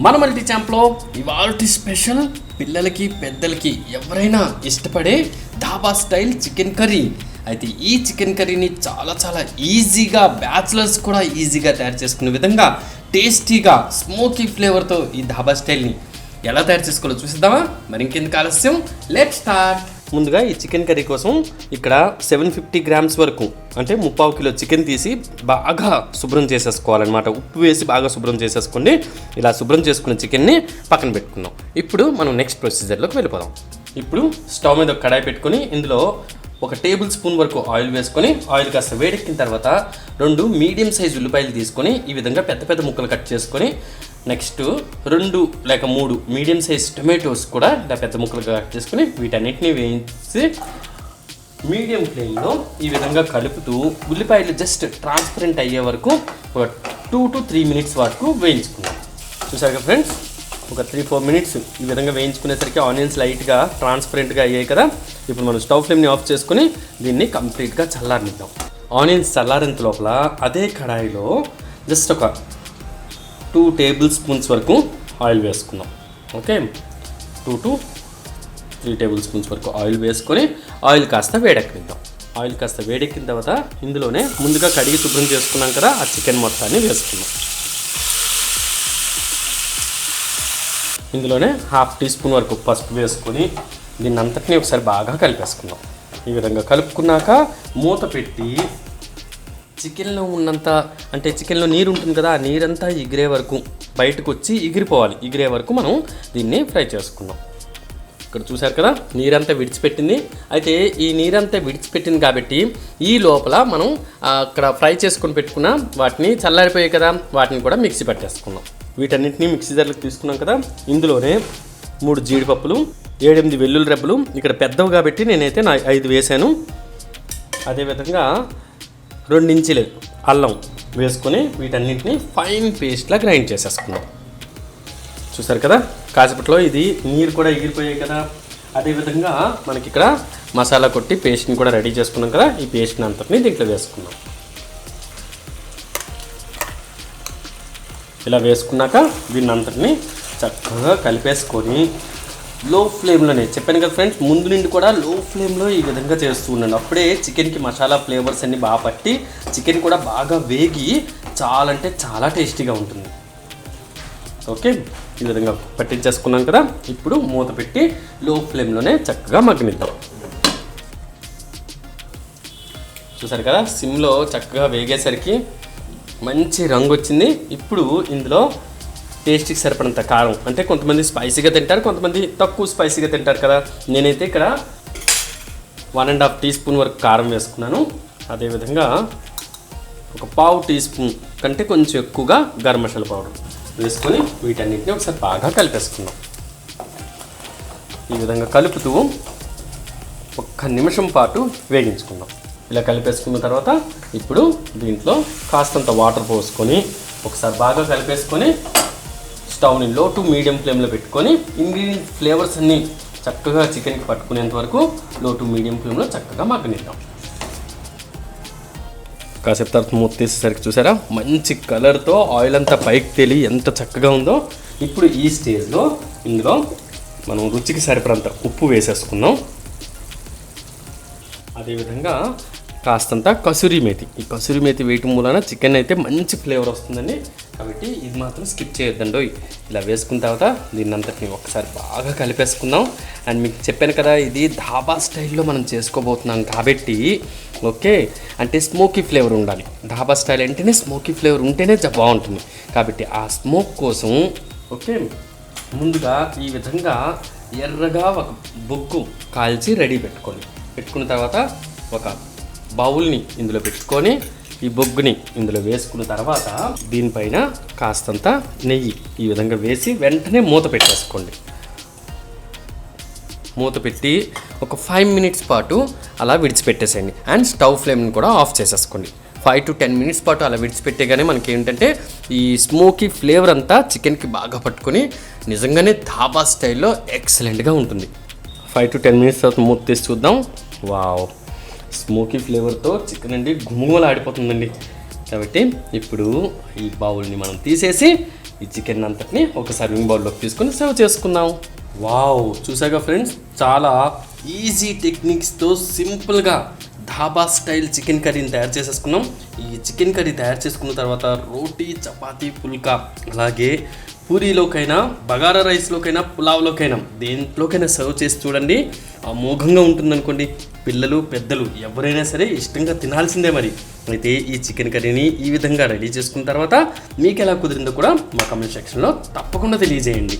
మన మల్టీ ఛాంప్లో ఇవాళ స్పెషల్ పిల్లలకి పెద్దలకి ఎవరైనా ఇష్టపడే ధాబా స్టైల్ చికెన్ కర్రీ అయితే ఈ చికెన్ కర్రీని చాలా చాలా ఈజీగా బ్యాచులర్స్ కూడా ఈజీగా తయారు చేసుకునే విధంగా టేస్టీగా స్మోకీ ఫ్లేవర్తో ఈ ధాబా స్టైల్ని ఎలా తయారు చేసుకోవాలో చూసిద్దామా? మరి ఇంకెందుకు ఆలస్యం? లెట్ స్టార్ట్ ముందుగా ఈ చికెన్ కర్రీ కోసం ఇక్కడ సెవెన్ ఫిఫ్టీ గ్రామ్స్ వరకు అంటే ముప్పావు కిలో చికెన్ తీసి బాగా శుభ్రం చేసేసుకోవాలన్నమాట. ఉప్పు వేసి బాగా శుభ్రం చేసేసుకోండి ఇలా శుభ్రం చేసుకున్న చికెన్ని పక్కన పెట్టుకుందాం. ఇప్పుడు మనం నెక్స్ట్ ప్రొసీజర్లోకి వెళ్ళిపోదాం. ఇప్పుడు స్టవ్ మీద ఒక కడాయి పెట్టుకొని ఇందులో ఒక టేబుల్ స్పూన్ వరకు ఆయిల్ వేసుకొని ఆయిల్ కాస్త వేడెక్కిన తర్వాత రెండు మీడియం సైజ్ ఉల్లిపాయలు తీసుకొని ఈ విధంగా పెద్ద పెద్ద ముక్కలు కట్ చేసుకొని నెక్స్ట్ రెండు లేక మూడు మీడియం సైజ్ టొమాటోస్ కూడా ఇలా పెద్ద ముక్కలుగా కట్ చేసుకొని వీటన్నిటిని వేయించి మీడియం ఫ్లేమ్లో ఈ విధంగా కలుపుతూ ఉల్లిపాయలు జస్ట్ ట్రాన్స్పరెంట్ అయ్యే వరకు ఒక టూ టు త్రీ మినిట్స్ వరకు వేయించుకున్నాం చూసారు కదా ఫ్రెండ్స్? ఒక త్రీ ఫోర్ మినిట్స్ ఈ విధంగా వేయించుకునేసరికి ఆనియన్స్ లైట్గా ట్రాన్స్పరెంట్గా అయ్యాయి కదా. ఇప్పుడు మనం స్టవ్ ఫ్లేమ్ని ఆఫ్ చేసుకుని దీన్ని కంప్లీట్గా చల్లారనిద్దాం. ఆనియన్స్ చల్లారేంత లోపల అదే కడాయిలో జస్ట్ ఒక టూ టేబుల్ స్పూన్స్ వరకు ఆయిల్ వేసుకుందాం. Okay? Two to three tablespoons వరకు ఆయిల్ వేసుకొని ఆయిల్ కాస్త వేడెక్కిద్దాం ఆయిల్ కాస్త వేడెక్కిన తర్వాత ఇందులోనే ముందుగా కడిగి శుభ్రం చేసుకున్నాం కదా ఆ చికెన్ మొత్తాన్ని వేసుకుందాం. ఇందులోనే హాఫ్ టీ స్పూన్ వరకు పసుపు వేసుకొని దీన్ని అంతటినీ ఒకసారి బాగా కలిపేసుకుందాం. ఈ విధంగా కలుపుకున్నాక మూత పెట్టి చికెన్లో ఉన్నంత అంటే చికెన్లో నీరు ఉంటుంది కదా ఆ నీరంతా ఎగిరే వరకు బయటకు వచ్చి ఎగిరిపోవాలి ఎగిరే వరకు మనం దీన్ని ఫ్రై చేసుకుందాం. ఇక్కడ చూశారు కదా నీరంతా విడిచిపెట్టింది. అయితే ఈ నీరంతా విడిచిపెట్టింది కాబట్టి ఈ లోపల మనం అక్కడ ఫ్రై చేసుకొని పెట్టుకున్న వాటిని చల్లారిపోయాయి కదా వాటిని కూడా మిక్సీ పట్టేసుకున్నాం వీటన్నిటిని మిక్సీ జార్లకు తీసుకున్నాం కదా. ఇందులోనే మూడు జీడిపప్పులు ఏడెనిమిది వెల్లుల్లి రెబ్బలు. ఇక్కడ పెద్దవి కాబట్టి నేనైతే నా ఐదు వేసాను. అదేవిధంగా రెండించులు అల్లం వేసుకొని వీటన్నిటిని ఫైన్ పేస్ట్లా గ్రైండ్ చేసేసుకున్నాం. చూసారు కదా? కాసేపట్లో ఇది నీరు కూడా ఎగిరిపోయాయి కదా. అదేవిధంగా మనకి ఇక్కడ మసాలా కొట్టి పేస్ట్ని కూడా రెడీ చేసుకున్నాం కదా. ఈ పేస్ట్ని అంతటిని దీంట్లో వేసుకున్నాం. ఇలా వేసుకున్నాక దీన్ని అంతటిని చక్కగా కలిపేసుకొని లో ఫ్లేమ్లోనే. చెప్పాను కదా ఫ్రెండ్స్ ముందు నుండి కూడా లో ఫ్లేమ్లో ఈ విధంగా చేస్తూ ఉన్నాను అప్పుడే చికెన్కి మసాలా ఫ్లేవర్స్ అన్నీ బాగా పట్టి చికెన్ కూడా బాగా వేగి చాలా అంటే చాలా టేస్టీగా ఉంటుంది. ఓకే ఈ విధంగా పట్టించేసుకున్నాం కదా. ఇప్పుడు మూత పెట్టి లో ఫ్లేమ్లోనే చక్కగా మగ్గనిద్దాం. చూసారు కదా సిమ్లో చక్కగా వేగేసరికి మంచి రంగు వచ్చింది. ఇప్పుడు ఇందులో టేస్ట్కి సరిపడంత కారం. అంటే కొంతమంది స్పైసీగా తింటారు కొంతమంది తక్కువ స్పైసీగా తింటారు కదా. నేనైతే ఇక్కడ one and half teaspoon వరకు కారం వేసుకున్నాను. అదేవిధంగా ఒక పావు టీ స్పూన్ కంటే కొంచెం ఎక్కువగా గరం మసాలా పౌడర్ వేసుకొని వీటన్నిటిని ఒకసారి బాగా కలిపేసుకుందాం. ఈ విధంగా కలుపుతూ ఒక్క నిమిషం పాటు వేగించుకుందాం. ఇలా కలిపేసుకున్న తర్వాత ఇప్పుడు దీంట్లో కాస్తంత వాటర్ పోసుకొని ఒకసారి బాగా కలిపేసుకొని స్టవ్ని లో టు మీడియం ఫ్లేమ్లో పెట్టుకొని ఇంగ్రీడియంట్ ఫ్లేవర్స్ అన్నీ చక్కగా చికెన్కి పట్టుకునేంత వరకు లో టు మీడియం ఫ్లేమ్లో చక్కగా మగ్గనిద్దాం. కాసేపు తర్వాత మూత తీసేసరికి చూసారా? మంచి కలర్తో ఆయిల్ అంతా పైకి తేలి ఎంత చక్కగా ఉందో. ఇప్పుడు ఈ స్టేజ్లో ఇందులో మనం రుచికి సరిపడంత ఉప్పు వేసేసుకుందాం. అదేవిధంగా కాస్తంత కసూరి మేతి. ఈ కసూరి మేతి వేయటం మూలన చికెన్ అయితే మంచి ఫ్లేవర్ వస్తుందండి. కాబట్టి ఇది మాత్రం స్కిప్ చేయొద్దండి. ఇలా వేసుకున్న తర్వాత దీన్ని అంతటిని ఒకసారి బాగా కలిపేసుకుందాం. అండ్ మీకు చెప్పాను కదా ఇది ధాబా స్టైల్లో మనం చేసుకోబోతున్నాం కాబట్టి ఓకే? అంటే స్మోకీ ఫ్లేవర్ ఉండాలి. ధాబా స్టైల్ అంటేనే స్మోకీ ఫ్లేవర్ ఉంటేనే బాగుంటుంది. కాబట్టి ఆ స్మోక్ కోసం ఓకే? ముందుగా ఈ విధంగా ఎర్రగా ఒక బొగ్గు కాల్చి రెడీ పెట్టుకోండి. పెట్టుకున్న తర్వాత ఒక బౌల్ని ఇందులో పెట్టుకొని ఈ బొగ్గుని ఇందులో వేసుకున్న తర్వాత దీనిపైన కాస్తంత నెయ్యి ఈ విధంగా వేసి వెంటనే మూత పెట్టేసుకోండి. మూత పెట్టి ఒక ఫైవ్ మినిట్స్ పాటు అలా విడిచిపెట్టేసేయండి. అండ్ స్టవ్ ఫ్లేమ్ని కూడా ఆఫ్ చేసేసుకోండి. ఫైవ్ టు టెన్ మినిట్స్ పాటు అలా విడిచిపెట్టేగానే మనకి ఏంటంటే ఈ స్మోకీ ఫ్లేవర్ అంతా చికెన్కి బాగా పట్టుకొని నిజంగానే ధాబా స్టైల్లో ఎక్సలెంట్గా ఉంటుంది. ఫైవ్ టు టెన్ మినిట్స్ తర్వాత మూత తీసి చూద్దాం. వావ్ స్మోకీ ఫ్లేవర్తో చికెన్ అండి గుమగుమలు ఆడిపోతుందండి కాబట్టి ఇప్పుడు ఈ బౌల్ని మనం తీసేసి ఈ చికెన్ అంతటిని ఒక సర్వింగ్ బౌల్లోకి తీసుకొని సర్వ్ చేసుకుందాం. వావ్ చూసాగా ఫ్రెండ్స్? చాలా ఈజీ టెక్నిక్స్తో సింపుల్గా ధాబా స్టైల్ చికెన్ కర్రీని తయారు చేసేసుకున్నాం. ఈ చికెన్ కర్రీ తయారు చేసుకున్న తర్వాత రోటీ చపాతీ పుల్కా అలాగే పూరీలోకైనా బగారా రైస్లోకైనా పులావ్లోకైనా దేంట్లోకైనా సర్వ్ చేసి చూడండి. అమోఘంగా ఉంటుందనుకోండి. పిల్లలు పెద్దలు ఎవరైనా సరే ఇష్టంగా తినాల్సిందే మరి. అయితే ఈ చికెన్ కర్రీని ఈ విధంగా రెడీ చేసుకున్న తర్వాత మీకు ఎలా కుదిరిందో కూడా మా కమెంట్ సెక్షన్లో తప్పకుండా తెలియజేయండి.